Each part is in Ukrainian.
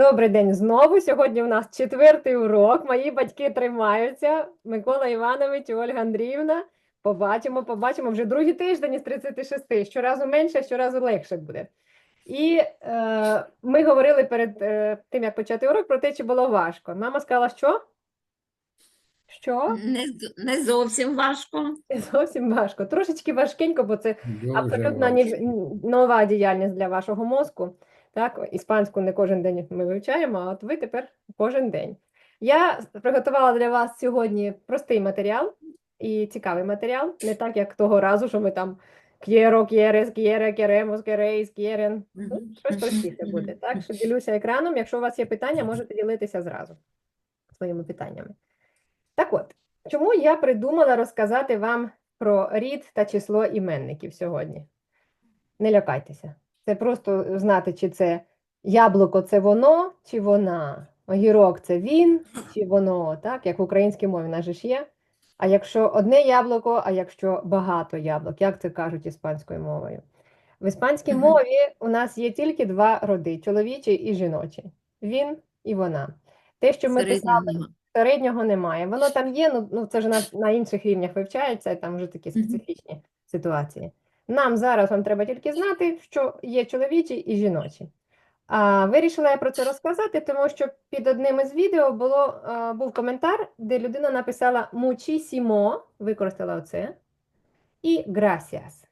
Добрий день знову. Сьогодні у нас четвертий урок. Мої батьки тримаються. Микола Іванович і Ольга Андріївна. Побачимо, побачимо вже другий тиждень із 36. Щоразу менше, щоразу легше буде. І е, ми говорили перед е, тим, як почати урок, про те, чи було важко. Мама сказала, що? Що? Не, не зовсім важко. Не зовсім важко. Трошечки важкенько, бо це Дуже абсолютно важко. нова діяльність для вашого мозку. Так, іспанську не кожен день ми вивчаємо, а от ви тепер кожен день. Я приготувала для вас сьогодні простий матеріал і цікавий матеріал, не так, як того разу, що ми там quiero, quieres, quiere, queremos, queréis, quieren. Ну, щось простіше буде. Так, що ділюся екраном. Якщо у вас є питання, можете ділитися зразу своїми питаннями. Так от, чому я придумала розказати вам про рід та число іменників сьогодні? Не лякайтеся. Це просто знати, чи це яблуко це воно, чи вона. Огірок це він, чи воно, так? Як в українській мові в нас же ж є. А якщо одне яблуко, а якщо багато яблук, як це кажуть іспанською мовою? В іспанській мові у нас є тільки два роди: чоловічий і жіночий. Він і вона. Те, що ми писали Середнього нема. Середнього немає. Воно там є, ну, ну це вже на, на інших рівнях вивчається, там вже такі специфічні ситуації. Нам зараз вам треба тільки знати, що є чоловічий і жіночий. А вирішила я про це розказати, тому що під одним із відео було, а, був коментар, де людина написала muchísimo, використала оце, і gracias.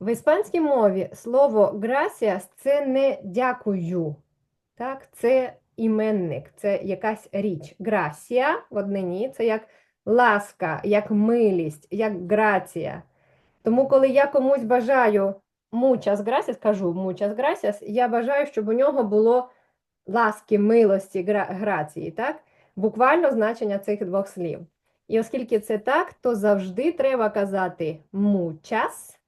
В іспанській мові слово gracias – це не дякую. Так, це іменник, це якась річ. Грасія в однині це як ласка, як милість, як грація. Тому, коли я комусь бажаю muchas gracias, кажу muchas gracias, я бажаю, щоб у нього було ласки, милості, гра- грації, так? Буквально значення цих двох слів. І оскільки це так, то завжди треба казати muchas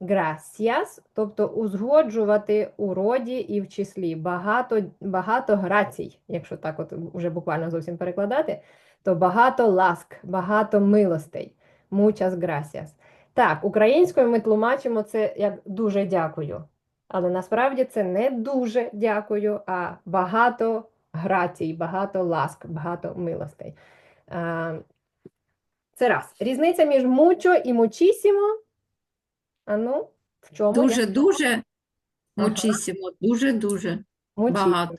Gracias, тобто узгоджувати у роді і в числі багато, багато грацій, якщо так от вже буквально зовсім перекладати, то багато ласк, багато милостей. Muchas gracias. Так, українською ми тлумачимо це як дуже дякую. Але насправді це не дуже дякую, а багато грацій, багато ласк, багато милостей. Це раз. Різниця між mucho і muchísimo а ну, в чому? Дуже-дуже мучісімо, дуже-дуже багато.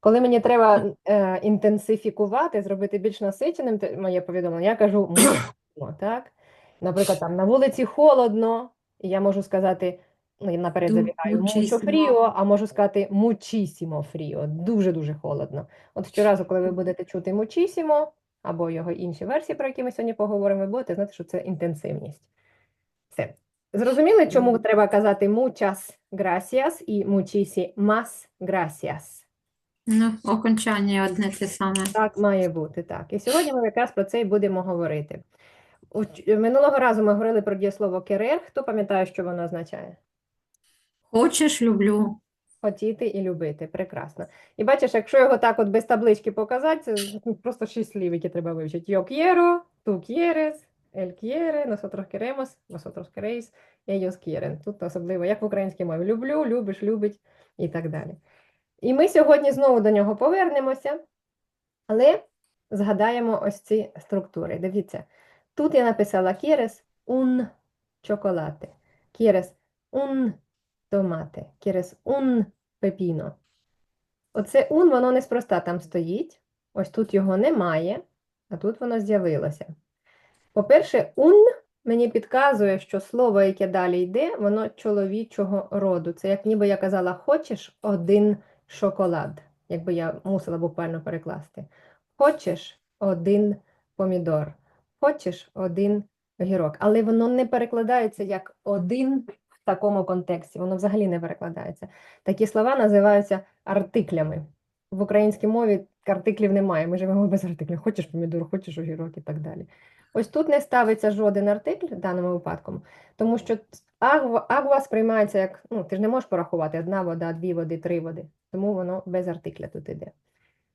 Коли мені треба е, інтенсифікувати, зробити більш насиченим моє повідомлення, я кажу мучісно, так? Наприклад, там на вулиці холодно, і я можу сказати, ну, я наперед забігаю, мучо фріо, а можу сказати мучісімо фріо, дуже-дуже холодно. От щоразу, коли ви будете чути мучісімо, або його інші версії, про які ми сьогодні поговоримо, ви будете знати, що це інтенсивність. Все. Зрозуміли, чому треба казати muchas gracias і muchísimas gracias? Ну, окончання одне те саме. Так має бути, так. І сьогодні ми якраз про це і будемо говорити. Ч- Минулого разу ми говорили про дієслово querer. Хто пам'ятає, що воно означає? Хочеш, люблю. Хотіти і любити. Прекрасно. І бачиш, якщо його так от без таблички показати, це ну, просто шість слів, які треба вивчити. Yo quiero, tú quieres, él quiere, nosotros queremos, vosotros queréis, ellos quieren. Тут особливо, як в українській мові. Люблю, любиш, любить і так далі. І ми сьогодні знову до нього повернемося, але згадаємо ось ці структури. Дивіться, тут я написала quieres un chocolate, quieres un tomate, quieres un pepino. Оце un, воно неспроста там стоїть. Ось тут його немає, а тут воно з'явилося. По-перше, un мені підказує, що слово, яке далі йде, воно чоловічого роду. Це як ніби я казала, хочеш один шоколад, якби я мусила буквально перекласти. Хочеш один помідор, хочеш один огірок. Але воно не перекладається як один в такому контексті, воно взагалі не перекладається. Такі слова називаються артиклями. В українській мові артиклів немає, ми живемо без артиклів. Хочеш помідор, хочеш огірок і так далі. Ось тут не ставиться жоден артикль в даному випадку, тому що агва, агва сприймається як, ну, ти ж не можеш порахувати одна вода, дві води, три води, тому воно без артикля тут іде.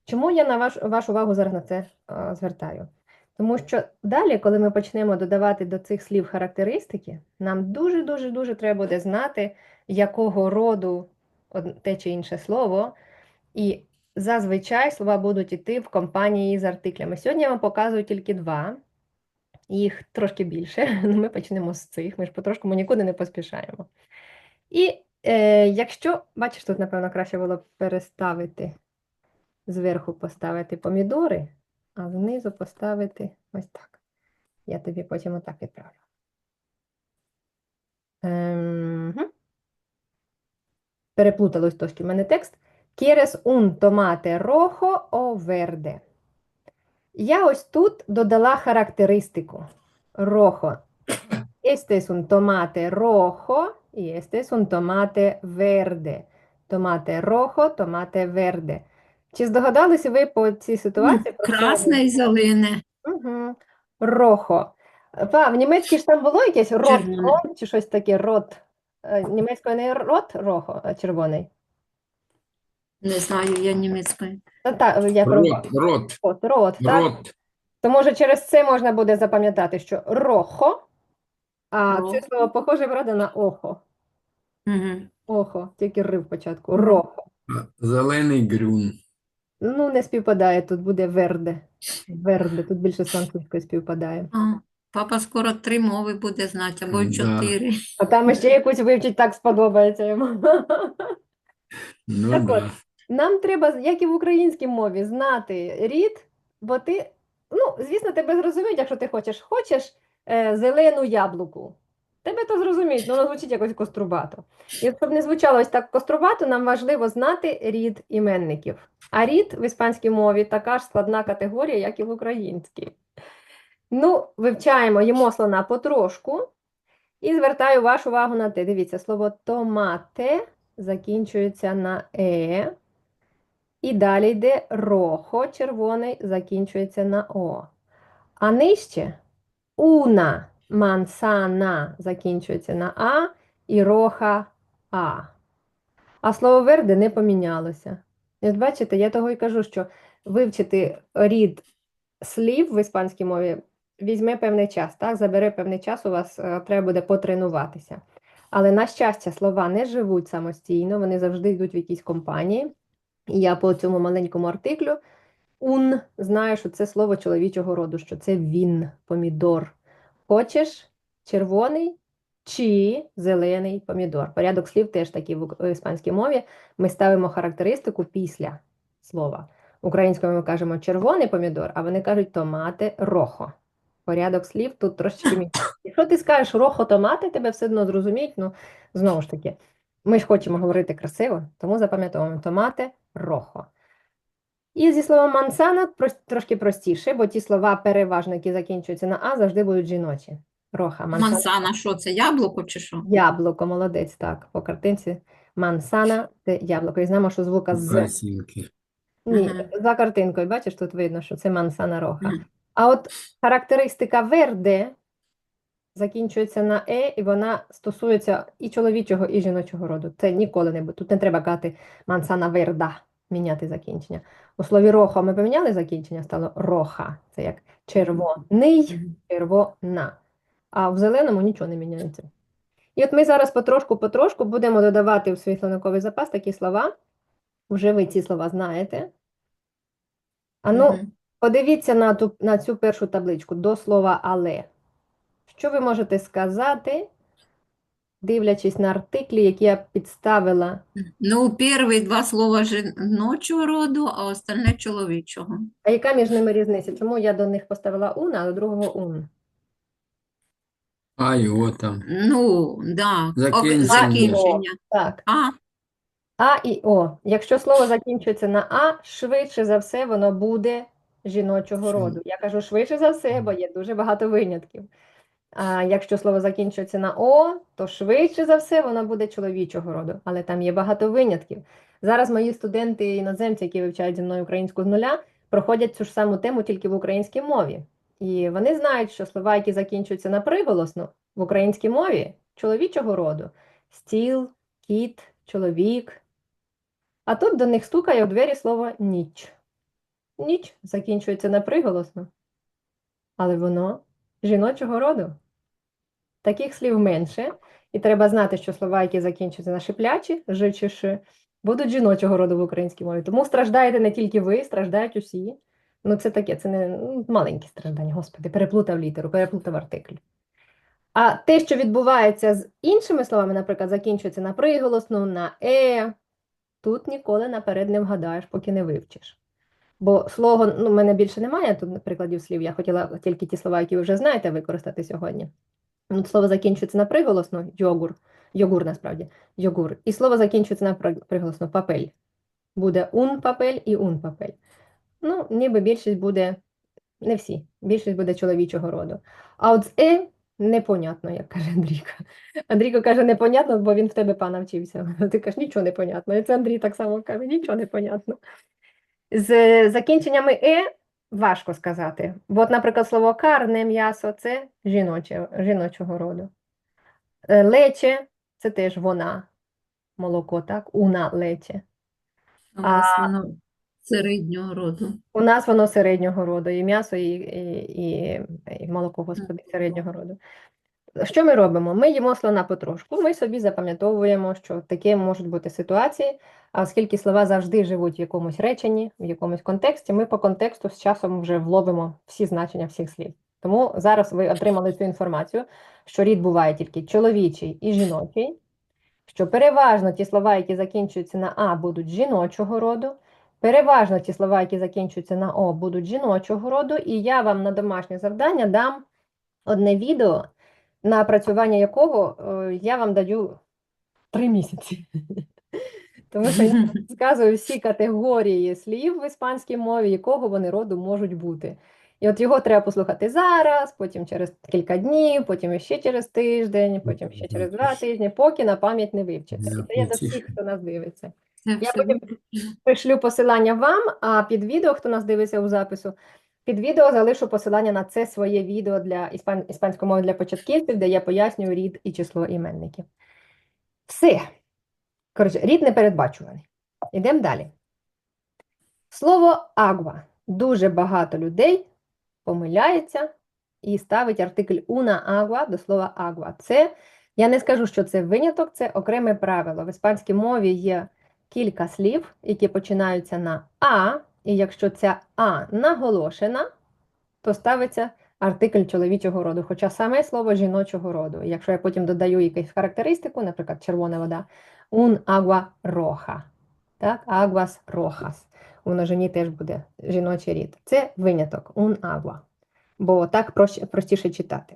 Чому я на ваш, вашу увагу зараз на це а, звертаю? Тому що далі, коли ми почнемо додавати до цих слів характеристики, нам дуже-дуже-дуже треба буде знати, якого роду те чи інше слово, І зазвичай слова будуть йти в компанії з артиклями. Сьогодні я вам показую тільки два. Їх трошки більше. Ну, Ми почнемо з цих. Ми ж потрошку ми нікуди не поспішаємо. І е, якщо, бачиш, тут, напевно, краще було переставити, зверху поставити помідори, а знизу поставити ось так. Я тобі потім отак відправлю. Ем, гм. Переплуталось трошки в мене текст. Quieres un tomate rojo o verde? Я ось тут додала характеристику. Rojo. Este es un tomate rojo y este es un tomate verde. Tomate rojo, tomate verde. Чи здогадалися ви по цій ситуації? про що і зелене. Угу. Рохо. Па, в німецькій ж там було якесь рот, Червоне. рот чи щось таке, рот. Е, Німецькою не рот, рохо, а червоний. Не знаю, я німецькою. Та, та, як Рот, рот, рот, рот, рот, так? рот. То може через це можна буде запам'ятати, що рохо, а це слово похоже, правда, на охо. Угу. Охо, тільки ри в початку. Рохо. Зелений грюн. Ну, не співпадає, тут буде верде. Верде, тут більше з французькою співпадає. А, папа скоро три мови буде знати, або Да. чотири. А там ще якусь вивчить, так сподобається йому. Ну Так от, да. Нам треба, як і в українській мові, знати рід, бо ти, ну, звісно, тебе зрозуміють, якщо ти хочеш. Хочеш е, зелену яблуку. Тебе то зрозуміють, ну, воно звучить якось кострубато. І щоб не звучало ось так кострубато, нам важливо знати рід іменників. А рід в іспанській мові така ж складна категорія, як і в українській. Ну, вивчаємо, їмо слона потрошку. І звертаю вашу увагу на те. Дивіться, слово томате закінчується на е. І далі йде рохо, червоний, закінчується на О. А нижче уна мансана закінчується на А і роха А. А слово верде не помінялося. От бачите, я того і кажу, що вивчити рід слів в іспанській мові візьме певний час, так? Забере певний час, у вас е, треба буде потренуватися. Але, на щастя, слова не живуть самостійно, вони завжди йдуть в якійсь компанії. І я по цьому маленькому артиклю ун знаю, що це слово чоловічого роду, що це він, помідор. Хочеш червоний чи зелений помідор. Порядок слів теж такий в іспанській мові. Ми ставимо характеристику після слова. Українською ми кажемо червоний помідор, а вони кажуть томати рохо. Порядок слів тут трошечки мій. Якщо ти скажеш рохо томати, тебе все одно зрозуміють. Ну, знову ж таки, ми ж хочемо говорити красиво, тому запам'ятовуємо томати рохо. І зі словом мансана трошки простіше, бо ті слова переважно, які закінчуються на А, завжди будуть жіночі. Роха, мансана. Мансана, що це, яблуко чи що? Яблуко, молодець, так. По картинці мансана це яблуко. І знаємо, що звука з. Красинки. Ні, Ага. за картинкою, бачиш, тут видно, що це мансана роха. А от характеристика верде закінчується на е, і вона стосується і чоловічого, і жіночого роду. Це ніколи не буде. Тут не треба казати мансана верда, міняти закінчення. У слові рохо ми поміняли закінчення, стало роха. Це як червоний, червона. А в зеленому нічого не міняється. І от ми зараз потрошку-потрошку будемо додавати в свій словниковий запас такі слова. Вже ви ці слова знаєте. А ну, Мгм. подивіться на ту, на цю першу табличку до слова але. Що ви можете сказати, дивлячись на артиклі, які я підставила? Ну, перші два слова жіночого роду, а остальне чоловічого. А яка між ними різниця? Чому я до них поставила ун, а до другого ун? А його там. Ну, да. Закінчення. закінчення. Так, А, А і О. Якщо слово закінчується на А, швидше за все воно буде жіночого роду. Я кажу швидше за все, бо є дуже багато винятків. А якщо слово закінчується на О, то швидше за все воно буде чоловічого роду, але там є багато винятків. Зараз мої студенти іноземці, які вивчають зі мною українську з нуля, проходять цю ж саму тему тільки в українській мові. І вони знають, що слова, які закінчуються на приголосну в українській мові чоловічого роду: стіл, кіт, чоловік. А тут до них стукає у двері слово ніч. Ніч закінчується на приголосну, але воно жіночого роду. Таких слів менше, і треба знати, що слова, які закінчуються на шиплячі, ж будуть жіночого роду в українській мові. Тому страждаєте не тільки ви, страждають усі. Ну, це таке, це не ну, маленькі страждання, господи, переплутав літеру, переплутав артикль. А те, що відбувається з іншими словами, наприклад, закінчується на приголосну, на е, тут ніколи наперед не вгадаєш, поки не вивчиш. Бо слово, ну, в мене більше немає тут прикладів слів, я хотіла тільки ті слова, які ви вже знаєте, використати сьогодні. Слово закінчується на приголосну, йогур, йогур насправді, йогур. І слово закінчується на при- приголосну папель. Буде ун папель і ун папель. Ну, ніби більшість буде, не всі, більшість буде чоловічого роду. А от з е непонятно, як каже Андрійко. Андрійко каже, непонятно, бо він в тебе пана вчився. Ти кажеш, нічого не понятно. І це Андрій так само каже, нічого не понятно. З закінченнями е важко сказати. Бо, наприклад, слово карне м'ясо це жіноче, жіночого роду. Е, Лече це теж вона, молоко, так? Уна лече. У нас А- воно середнього роду. У нас воно середнього роду, і м'ясо, і, і, і, і молоко, господи, середнього роду. Що ми робимо? Ми їмо слона потрошку, ми собі запам'ятовуємо, що такі можуть бути ситуації, оскільки слова завжди живуть в якомусь реченні, в якомусь контексті, ми по контексту з часом вже вловимо всі значення всіх слів. Тому зараз ви отримали цю інформацію, що рід буває тільки чоловічий і жіночий, що переважно ті слова, які закінчуються на А, будуть жіночого роду, переважно ті слова, які закінчуються на О, будуть жіночого роду, і я вам на домашнє завдання дам одне відео, на опрацювання якого е, я вам даю три місяці. Тому що я розказую всі категорії слів в іспанській мові, якого вони роду можуть бути. І от його треба послухати зараз, потім через кілька днів, потім ще через тиждень, потім ще через два тижні, поки на пам'ять не вивчиться. І це я до всіх, хто нас дивиться. Я потім пришлю посилання вам, а під відео, хто нас дивиться у запису, під відео залишу посилання на це своє відео для іспан... іспанської мови для початківців, де я пояснюю рід і число іменників. Все. Коротше, рід непередбачуваний. Ідемо далі. Слово агва. Дуже багато людей помиляється і ставить артикль una agua до слова agua. Це, я не скажу, що це виняток, це окреме правило. В іспанській мові є кілька слів, які починаються на А, і якщо ця А наголошена, то ставиться артикль чоловічого роду, хоча саме слово жіночого роду. Якщо я потім додаю якусь характеристику, наприклад, червона вода, un agua roja, так, aguas rojas. У множині теж буде жіночий рід. Це виняток, un agua, бо так простіше читати.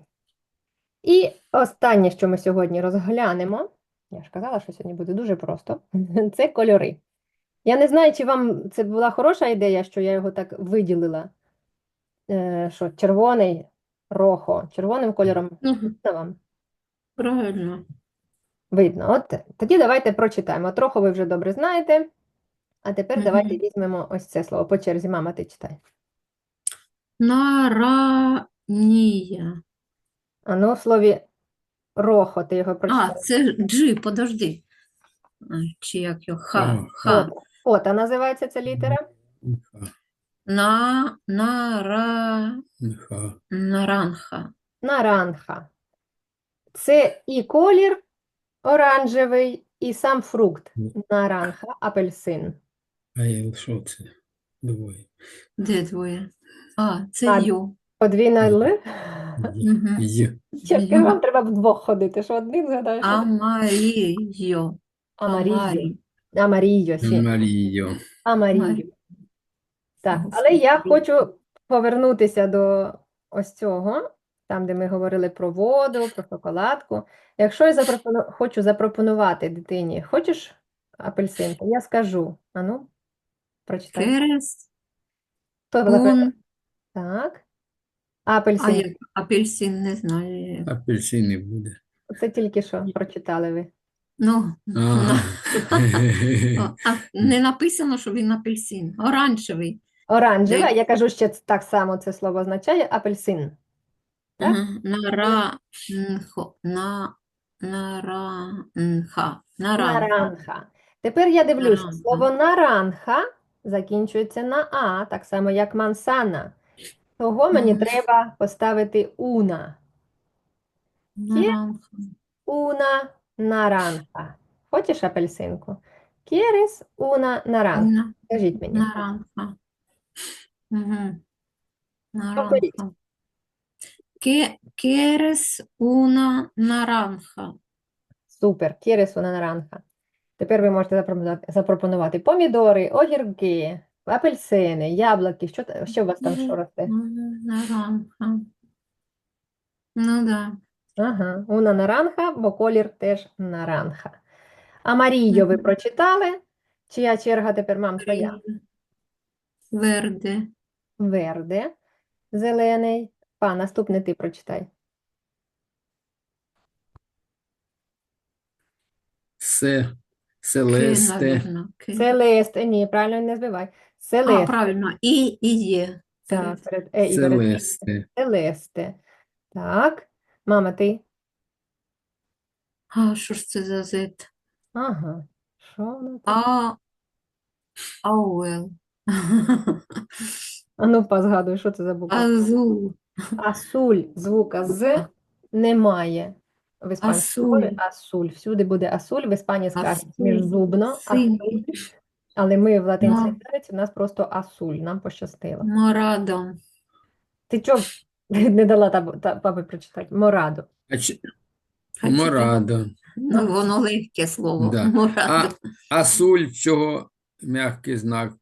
І останнє, що ми сьогодні розглянемо, я ж казала, що сьогодні буде дуже просто. Це кольори. Я не знаю, чи вам це була хороша ідея, що я його так виділила. Е, що червоний, рохо, червоним кольором видно вам? правильно. Видно. От тоді давайте прочитаємо. От рохо ви вже добре знаєте. А тепер Мгм. давайте візьмемо ось це слово по черзі. Мама, ти читай. Наранія. А ну, в слові рохо, ти його А, це G, подожди. Чи як його? Ха, ха. От, а називається ця літера? На, нара, ха. наранха. Наранха. Це і колір оранжевий, і сам фрукт. Наранха, апельсин. А я що це? Двоє. Де двоє? А, це А, Ю. Подвійна Л. Мгм. Вам треба вдвох ходити, що один згадаєш. Амарійо. Амарійо. Амарі. Амарійо, сі. Маріо. Амарію. Так, але я хочу повернутися до ось цього, там, де ми говорили про воду, про шоколадку. Якщо я запропону... хочу запропонувати дитині, хочеш апельсинку, я скажу. Ану, прочитай. Хто запропонує? Так. А А апельсин, апельсин, не знаю. Апельсини буде. це тільки що прочитали ви. Ну, Ага. а, не написано, що він апельсин. Оранжевий. Оранжева, я кажу, ще так само це слово означає апельсин. Так? Ага, Наранхо. На, наранха. Наранха. Наранха. Тепер я дивлюся, Наранха. слово наранха закінчується на А, так само як мансана. Того мені Мгм. треба поставити уна. Наранха. Уна наранха. Хочеш апельсинку? ¿Quieres una naranja? Una Скажіть мені. naranja. Угу. ¿Qué quieres? Супер, ¿quieres una naranja? Тепер ви можете запропонувати, помідори, огірки, апельсини, яблуки. Що, що у вас там що росте? Нарanja. Ну да. Ага, una naranja, бо колір теж наранха. Амарійо ви прочитали? Чия черга тепер, мам, твоя? Verde. Верде, зелений. Па, наступне ти прочитай. Се, селесте. Селесте, ні, правильно не збивай. А, правильно. І, і є. так, перед е і перед селесте, Селесте. Так, мама, ти? А, що ж це за Z? Ага. Що воно там? А, ауел. А ну, па, згадуй, що це за буква? Азул. Асуль, звука з немає в іспанській мові. Асуль. Асуль. Всюди буде асуль, в Іспанії скажуть Асуль. міжзубно, асуль. Але ми в латинській. Америці, в нас просто асуль, нам пощастило. Морадо. Ти чого не дала та, та, папі прочитати? Мораду. а чи- морадо, Ну, воно легке слово. Да. Морадо. а суль чого м'який знак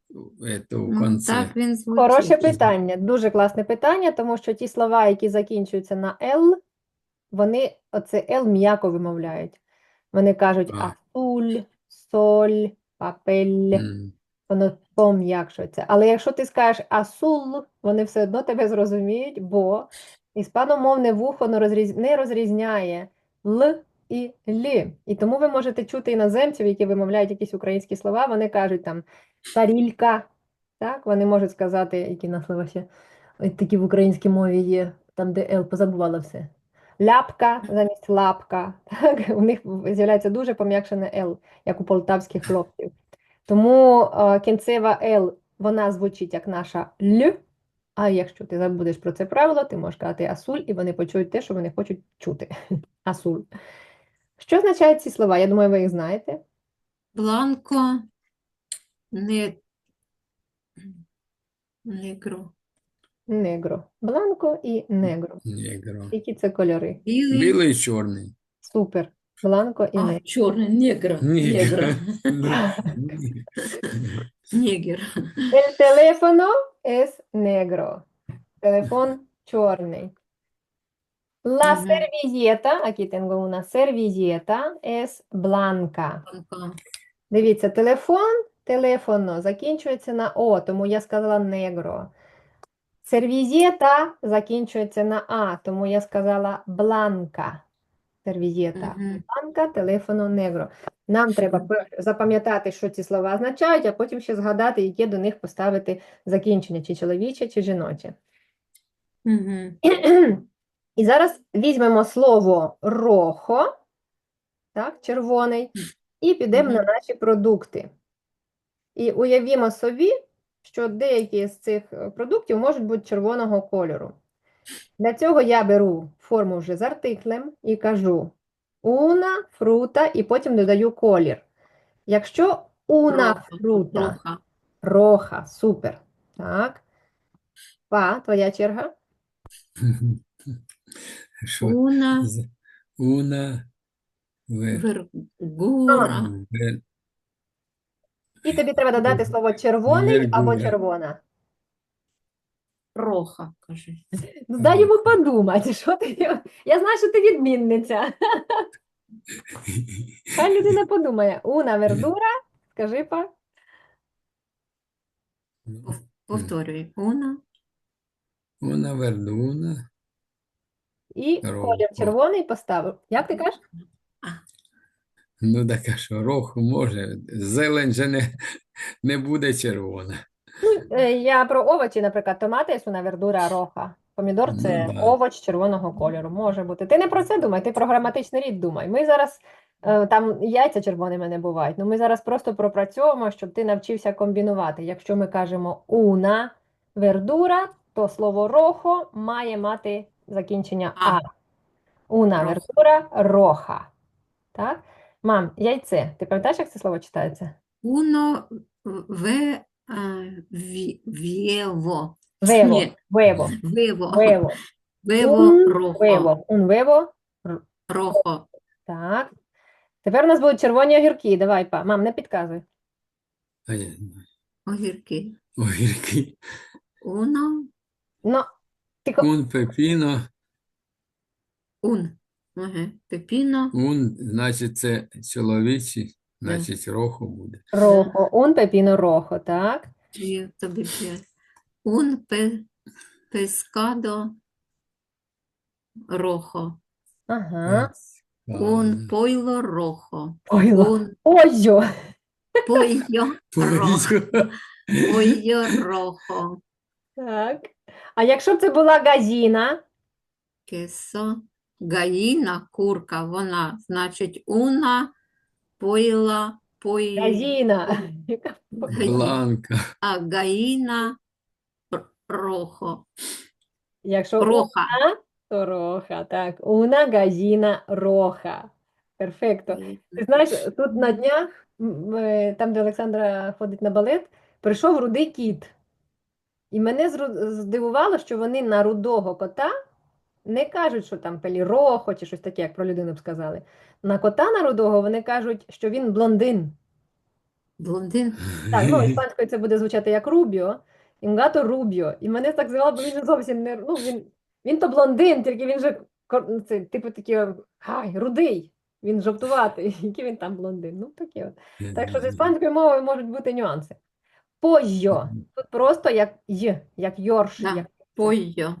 ето, в Ну, конце? так він Хороше питання, дуже класне питання, тому що ті слова, які закінчуються на «л», вони оце «л» м'яко вимовляють. Вони кажуть А. асуль, соль, папель. М, воно пом'якшується. Але якщо ти скажеш асул, вони все одно тебе зрозуміють, бо іспаномовне вухо не розрізняє л і лі. І тому ви можете чути іноземців, які вимовляють якісь українські слова, вони кажуть там тарілька, так? Вони можуть сказати, які на слова ще такі в українській мові є, там, де Л позабувала все. Ляпка замість лапка. Так? У них з'являється дуже пом'якшене Л, як у полтавських хлопців. Тому е, кінцева Л, вона звучить як наша Л, а якщо ти забудеш про це правило, ти можеш казати асуль, і вони почують те, що вони хочуть чути. Асуль. Що означають ці слова? Я думаю, ви їх знаєте. Бланко. Не... Негро. Негро. Бланко і негро. негро. Які це кольори? Білий. Білий і чорний. Супер. Бланко і А, негро. чорний. Негро. Негро. Негро. El teléfono es negro. Телефон чорний. La servilleta, aquí tengo una servilleta, es blanca. Бланко. Дивіться, телефон, телефоно закінчується на О, тому я сказала негро. Сервізєта закінчується на А, тому я сказала бланка. Сервізєта. Мгм. Бланка, телефоно, негро. Нам треба пер- запам'ятати, що ці слова означають, а потім ще згадати, яке до них поставити закінчення, чи чоловіче, чи жіноче. Мгм. І зараз візьмемо слово рохо, так, червоний, і підемо на наші продукти. І уявімо собі, що деякі з цих е, продуктів можуть бути червоного кольору. Для цього я беру форму вже з артиклем і кажу una fruta, і потім додаю колір. Якщо una Роха. Роха. роха, супер. Так. Па, твоя черга. Уна. Уна, Вергура. І тобі треба додати слово червоний або червона. Роха, кажи. Ну, дай йому подумати, що ти. Я знаю, що ти відмінниця. Хай людина подумає. Уна вердура, скажи па. Повторюй. Уна. Уна вердуна, І колір червоний поставив. Як ти кажеш? ну така що роху може, зелень же не, не буде червона. Е, Я про овочі, наприклад, томати уна вердура роха. Помідор Ну, це да. овоч червоного кольору. Може бути. Ти не про це думай, ти про граматичний рід думай. Ми зараз е, там яйця червоними не бувають. Ну ми зараз просто пропрацьовуємо, щоб ти навчився комбінувати. Якщо ми кажемо уна вердура, то слово рохо має мати закінчення А. Уна Роха. роха. Так? Мам, яйце. Ти пам'ятаєш, як це слово читається? Uno ve вєво. Вево, Ні, вево, вево. вево. Вево рохо. вево, un вево. Рохо. Так. Тепер у нас будуть червоні огірки. Давай, па. Мам, не підказуй. Огірки. Огірки. Uno, Ну, тільки Un пепіно. un. Ага. Пепіно. Un, значить, це чоловічий, значить, рохо буде. рохо, un пепіно рохо, так? Є тобі п'ять. Un пе, пескадо рохо. Ага. Un пойло рохо. Пойло. Un Ойо. пойо рохо. Пойо. Пойо рохо. Так. А якщо б це була газіна, Кесо. Гаїна, курка, вона, значить, уна пойла, пой... газіна. Яка Бланка. а гаїна рохо. Якщо Роха. una, то роха, так. Una газіна роха. Перфекто. Ти знаєш, тут на днях, е, там, де Олександра ходить на балет, прийшов рудий кіт. І мене здивувало, що вони на рудого кота не кажуть, що там пелірохо чи щось таке, як про людину б сказали. На кота на рудого вони кажуть, що він блондин. Блондин. Так, ну, іспанською це буде звучати як Рубіо, Інгато Рубіо. І мене так звало, бо він же зовсім не. Ну, він, він то блондин, тільки він же ну, це, типу такий ай, рудий. Він жовтуватий, який він там блондин. Ну, таке от. Так що з іспанською мовою можуть бути нюанси. Пойо. Тут просто як й, як йорш, Да. як Пойо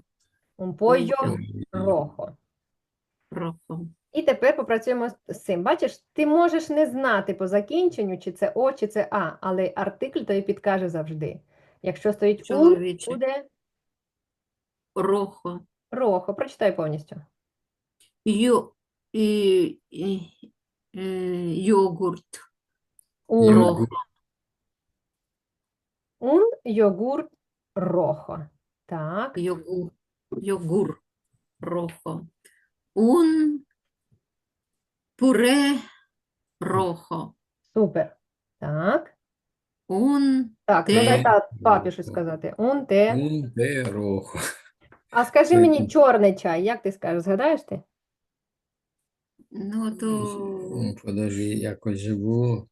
un pollo Пойо. rojo. І тепер попрацюємо з цим. Бачиш, ти можеш не знати по закінченню, чи це О, чи це А, але артикль тобі підкаже завжди. Якщо стоїть Чоловіче. буде Рохо. рохо. Прочитай повністю. Ю, і, і, е, йогурт. Un, Рохо. un йогурт рохо. Так. Йогур. Йогур. Рохо. Un пуре рохо. Супер. Так. Un Так, ну Те дай та папі щось сказати. Un те. Un рохо. А скажи мені чорний чай, як ти скажеш, згадаєш ти? ну то Ну, Подожди, якось же було.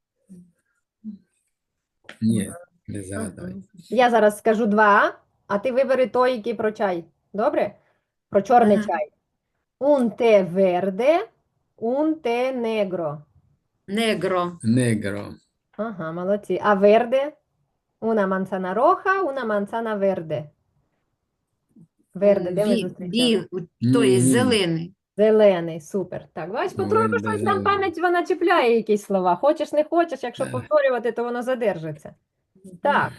Ні, не згадаю. Я зараз скажу два, а ти вибери той, який про чай. Добре? Про чорний Ага. чай. Un té verde, un té negro. негро. Негро. Ага, молодці. А verde? Una manzana roja, una manzana verde. Verde, де ми Бі, зустрічали? зелений. Зелений, супер. Так, бач, потроху щось там зелений. пам'ять вона чіпляє якісь слова. Хочеш, не хочеш, якщо Е. повторювати, то воно задержиться. Так,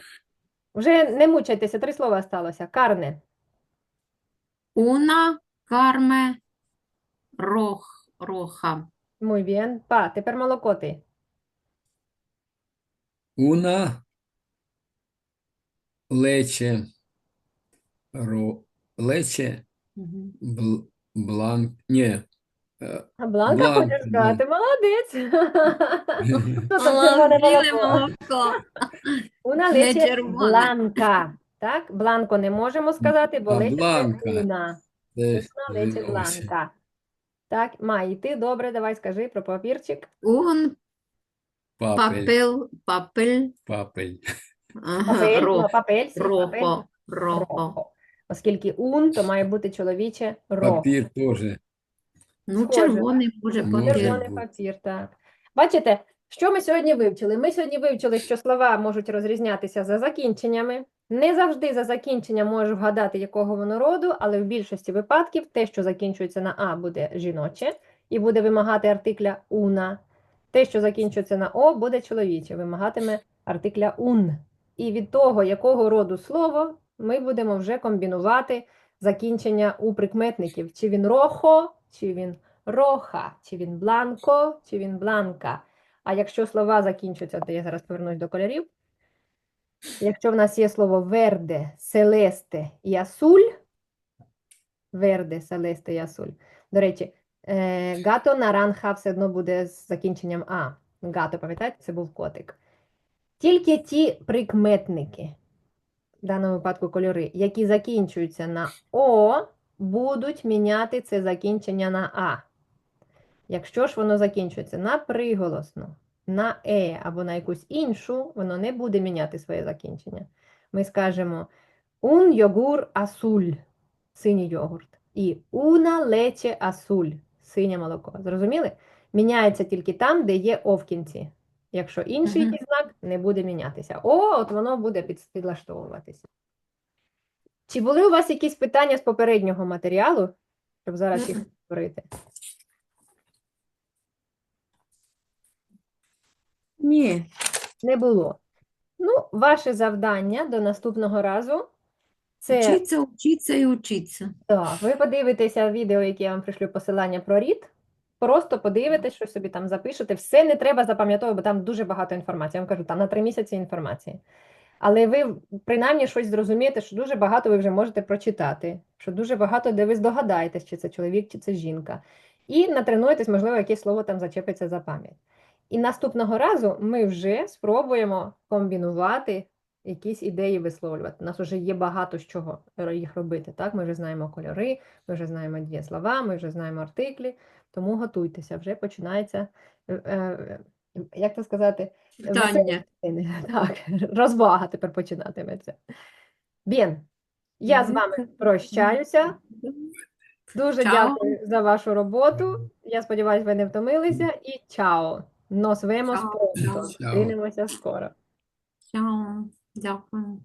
вже не мучайтеся, три слова сталося. Карне. Уна карме рох, роха. Muy bien. Па, тепер молоко ти. Una лече. Ро... Лече. Бл... Бланк. Ні. Е, А Бланка Бланка, хочеш сказати, молодець. Хто там червоне біле молоко? молоко. Уна Не лече червоне. бланка. Так, бланко не можемо сказати, бо А, лече це бланка. Так, Май, і ти добре, давай скажи про папірчик. Un Папель. папел, папель, Папель. Папель, ну, папель, рохо. Оскільки ун, то має бути чоловіче рохо. Папір теж. Ну, Схоже, червоний може Може папір. Червоний папір, так. Бачите, що ми сьогодні вивчили? Ми сьогодні вивчили, що слова можуть розрізнятися за закінченнями. Не завжди за закінченням можеш вгадати, якого воно роду, але в більшості випадків те, що закінчується на А, буде жіноче і буде вимагати артикля уна. Те, що закінчується на О, буде чоловіче, вимагатиме артикля ун. І від того, якого роду слово, ми будемо вже комбінувати закінчення у прикметників. Чи він рохо, чи він роха, чи він бланко, чи він бланка. А якщо слова закінчуються, то я зараз повернусь до кольорів. Якщо в нас є слово верде, селесте і асуль, верде, селесте і асуль. До речі, е, гато наранха все одно буде з закінченням А. Гато, пам'ятаєте, це був котик. Тільки ті прикметники, в даному випадку кольори, які закінчуються на О, будуть міняти це закінчення на А. Якщо ж воно закінчується на приголосну, на Е або на якусь іншу, воно не буде міняти своє закінчення. Ми скажемо un yogur azul, синій йогурт, і una leche azul, синє молоко. Зрозуміли? Міняється тільки там, де є О в кінці. Якщо інший Мгм. якийсь знак не буде мінятися. О, от воно буде підлаштовуватися. Чи були у вас якісь питання з попереднього матеріалу, щоб зараз їх говорити? Ні. Не було. Ну, ваше завдання до наступного разу це Учиться, учиться і учиться. так, ви подивитеся відео, яке я вам пришлю посилання про рід. Просто подивитесь, що собі там запишете. Все не треба запам'ятовувати, бо там дуже багато інформації. Я вам кажу, там на три місяці інформації. Але ви принаймні щось зрозумієте, що дуже багато ви вже можете прочитати, що дуже багато, де ви здогадаєтесь, чи це чоловік, чи це жінка. І натренуєтесь, можливо, якесь слово там зачепиться за пам'ять. І наступного разу ми вже спробуємо комбінувати якісь ідеї висловлювати. У нас вже є багато з чого їх робити. Так? Ми вже знаємо кольори, ми вже знаємо дієслова, ми вже знаємо артиклі, тому готуйтеся, вже починається, е, е, як це сказати, Питання. веселі- так, розвага тепер починатиметься. Bien, я з вами прощаюся. Дуже Чао. дякую за вашу роботу. Я сподіваюся, ви не втомилися. І чао! Nos vemos Чао. pronto. Чао. Зустрінемося скоро. Чао. Дякую.